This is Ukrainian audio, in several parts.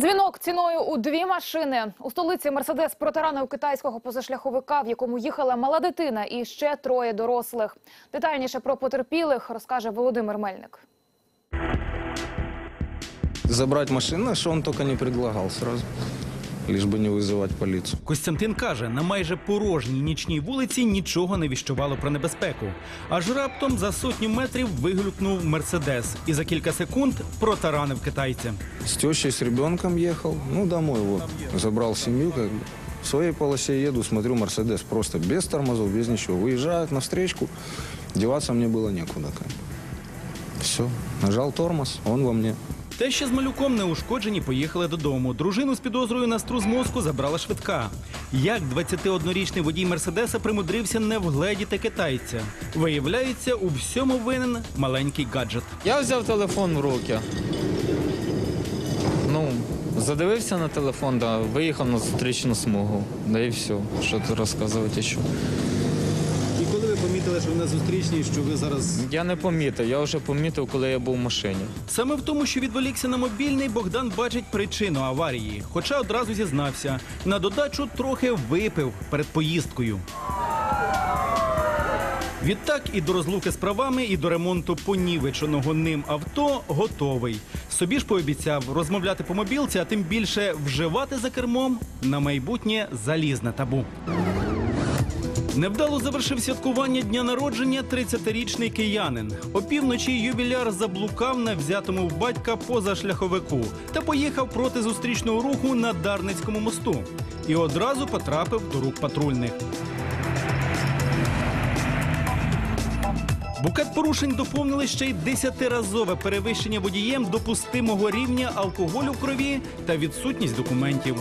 Дзвінок ціною у дві машини. У столиці Мерседес протаранив китайського позашляховика, в якому їхала мала дитина і ще троє дорослих. Детальніше про потерпілих розкаже Володимир Мельник. Забрать машину, що він тільки не предлагав сразу Лишь бы не вызывать полицию. Костянтин каже, на майже порожній нічній вулиці нічого не віщувало про небезпеку. Аж раптом за сотню метрів виглюкнув мерседес і за кілька секунд протаранив китайця. С тещей, с ребенком ехал, ну, домой вот. Забрал семью, как бы. В своей полосе еду, смотрю, Мерседес просто без тормозов, без ничего. Выезжает на встречку, деваться мне было некуда. Все, нажал тормоз, он во мне. Те, що з малюком неушкоджені, поїхали додому. Дружину з підозрою на струс мозку забрала швидка. Як 21-річний водій мерседеса примудрився не вгледіти китайця? Виявляється, у всьому винен маленький гаджет. Я взяв телефон в руки. Ну, задивився на телефон, да, виїхав на зустрічну смугу. Да і все. Що тут розказувати що. Помітили, що ви на зустрічній, що ви зараз Я не помітив, я вже помітив, коли я був в машині. Саме в тому, що відволікся на мобільний, Богдан бачить причину аварії. Хоча одразу зізнався, на додачу трохи випив перед поїздкою. Відтак і до розлуки з правами, і до ремонту понівеченого ним авто готовий. Собі ж пообіцяв розмовляти по мобілці, а тим більше вживати за кермом на майбутнє залізне табу. Невдало завершив святкування дня народження 30-річний киянин. Опівночі ювіляр заблукав на взятому в батька позашляховику та поїхав проти зустрічного руху на Дарницькому мосту. І одразу потрапив до рук патрульних. Букет порушень доповнили ще й десятиразове перевищення водієм допустимого рівня алкоголю в крові та відсутність документів.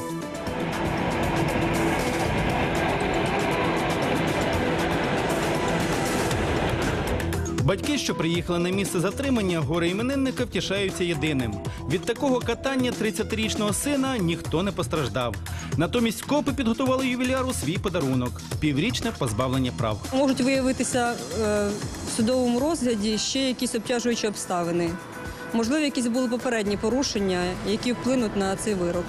Батьки, що приїхали на місце затримання, горе іменинника втішаються єдиним. Від такого катання 30-річного сина ніхто не постраждав. Натомість копи підготували ювіляру свій подарунок піврічне позбавлення прав. Можуть виявитися е, в судовому розгляді ще якісь обтяжуючі обставини. Можливо, якісь були попередні порушення, які вплинуть на цей вирок.